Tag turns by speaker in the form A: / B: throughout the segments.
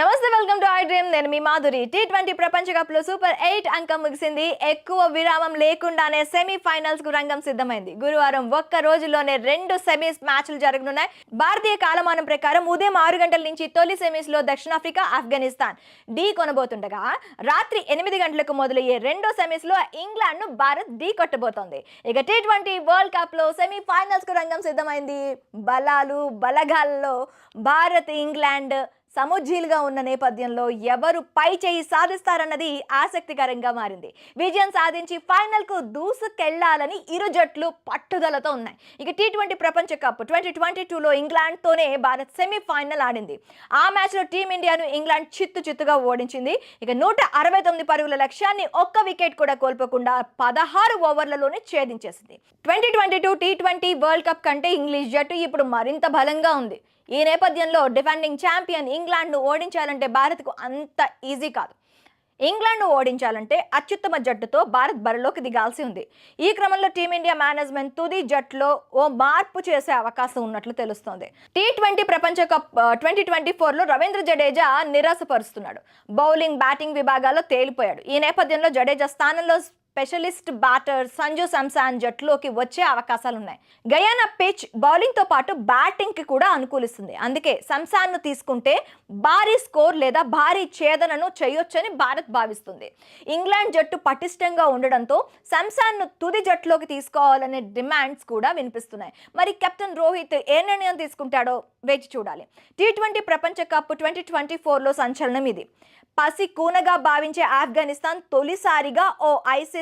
A: నమస్తే welcome to I dream. నేను మీ Madhuri. Tea twenty ప్రపంచ కప్లో సూపర్ ఎయిట్ అంకం ముగిసింది. ఎక్కువ విరామం లేకుండానే సెమీఫైనల్స్కు రంగం సిద్ధమైంది. గురువారం ఒక్క రోజులోనే రెండు సెమీస్ మ్యాచ్లు జరగనున్నాయి. భారతీయ కాలమానం ప్రకారం ఉదయం ఆరు గంటల నుంచి తొలి సెమీస్లో దక్షిణాఫ్రికా ఆఫ్ఘనిస్తాన్. ఢీ కొనబోతుండగా రాత్రి ఎనిమిది గంటలకు మొదలయ్యే రెండో సెమీస్లో ఇంగ్లాండ్ను భారత్ ఢీ కొట్టబోతోంది. ఇక టీ ట్వంటీ వరల్డ్ కప్లో సెమీఫైనల్స్కు రంగం సిద్ధమైంది. బలాలు బలగాల్లో భారత్ ఇంగ్లాండ్ సముజ్జీలుగా ఉన్న నేపథ్యంలో ఎవరు పై చేయి సాధిస్తారన్నది ఆసక్తికరంగా మారింది. విజయం సాధించి ఫైనల్కు దూసుకెళ్ళాలని ఇరు జట్లు పట్టుదలతో ఉన్నాయి. ఇక టీ ట్వంటీ ప్రపంచ కప్ ట్వంటీ ట్వంటీ టూలో ఇంగ్లాండ్తోనే భారత్ సెమీఫైనల్ ఆడింది. ఆ మ్యాచ్లో టీమిండియాను ఇంగ్లాండ్ చిత్తు చిత్తుగా ఓడించింది. ఇక నూట అరవై తొమ్మిది పరుగుల లక్ష్యాన్ని ఒక్క వికెట్ కూడా కోల్పోకుండా పదహారు ఓవర్లలోనే ఛేదించేసింది. Twenty twenty two T twenty world cup కంటే ఇంగ్లీష్ జట్టు ఇప్పుడు మరింత బలంగా ఉంది. ఈ నేపథ్యంలో డిఫెండింగ్ ఛాంపియన్ ఇంగ్లాండ్ను ఓడించాలంటే భారత్కు అంత ఈజీ కాదు. ఇంగ్లాండ్ను ఓడించాలంటే అత్యుత్తమ జట్టుతో భారత్ బరిలోకి దిగాల్సి ఉంది. ఈ క్రమంలో టీమిండియా మేనేజ్మెంట్ తుది జట్టులో ఓ మార్పు చేసే అవకాశం ఉన్నట్లు తెలుస్తోంది. టీ ట్వంటీ ప్రపంచ కప్ ట్వంటీ ట్వంటీ ఫోర్లో రవీంద్ర జడేజా నిరాశపరుస్తున్నాడు. బౌలింగ్ బ్యాటింగ్ విభాగాల్లో తేలిపోయాడు. ఈ నేపథ్యంలో జడేజా స్థానంలో స్పెషలిస్ట్ బ్యాటర్ సంజు సంసాన్ జట్టులోకి వచ్చే అవకాశాలు ఉన్నాయి గయానా పిచ్ బౌలింగ్తో పాటు బ్యాటింగ్కి కూడా అనుకూలిస్తుంది. అందుకే సంసాన్ను తీసుకుంటే భారీ స్కోర్ లేదా భారీ ఛేదనను చేయొచ్చని భారత్ భావిస్తుంది. ఇంగ్లాండ్ జట్టు పటిష్టంగా ఉండడంతో సంసాన్ను తుది జట్టులోకి తీసుకోవాలనే డిమాండ్స్ కూడా వినిపిస్తున్నాయి. మరి కెప్టెన్ రోహిత్ ఏ నిర్ణయం తీసుకుంటాడో వేచి చూడాలి. టీ ట్వంటీ ప్రపంచ కప్ ట్వంటీ ట్వంటీ ఫోర్లో సంచలనం ఇది. పసి కూనగా భావించే ఆఫ్ఘనిస్తాన్ తొలిసారిగా ఓ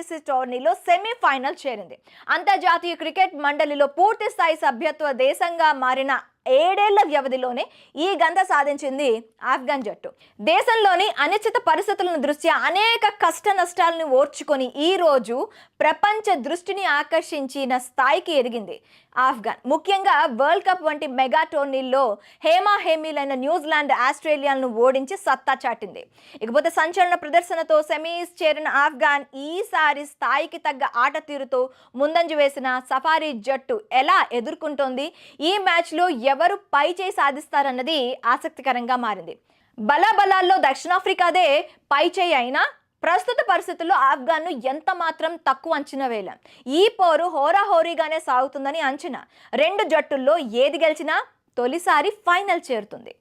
A: ఐసీసీ టోర్నీలో సెమీఫైనల్ చేరింది. అంతర్జాతీయ క్రికెట్ మండలిలో పూర్తి స్థాయి సభ్యత్వ దేశంగా మారిన ఏడేళ్ళ వ్యవధిలోనే ఈ గంత సాధించింది ఆఫ్ఘన్ జట్టు. దేశంలోని అనిశ్చిత పరిస్థితులను దృష్ట్యా అనేక కష్ట నష్టాలను ఓర్చుకొని ఈ రోజు ప్రపంచ దృష్టిని ఆకర్షించిన స్థాయికి ఎదిగింది ఆఫ్ఘన్. ముఖ్యంగా వరల్డ్ కప్ వంటి మెగా టోర్నీల్లో హేమా హేమీలైన న్యూజిలాండ్ ఆస్ట్రేలియాలను ఓడించి సత్తా చాటింది. ఇకపోతే సంచలన ప్రదర్శనతో సెమీస్ చేరిన ఆఫ్ఘన్ ఈసారి స్థాయికి తగ్గ ఆట తీరుతో ముందంజ వేసిన సఫారీ జట్టు ఎలా ఎదుర్కొంటోంది? ఈ మ్యాచ్లో ఎవరు పై చేయి సాధిస్తారన్నది ఆసక్తికరంగా మారింది. బలాబలాల్లో దక్షిణాఫ్రికాదే పై చేయి అయినా ప్రస్తుత పరిస్థితుల్లో ఆఫ్ఘన్ను ఎంత మాత్రం తక్కువ అంచనా వేయలేం. ఈ పోరు హోరాహోరీగానే సాగుతుందని అంచనా. రెండు జట్టుల్లో ఏది గెలిచినా తొలిసారి ఫైనల్ చేరుతుంది.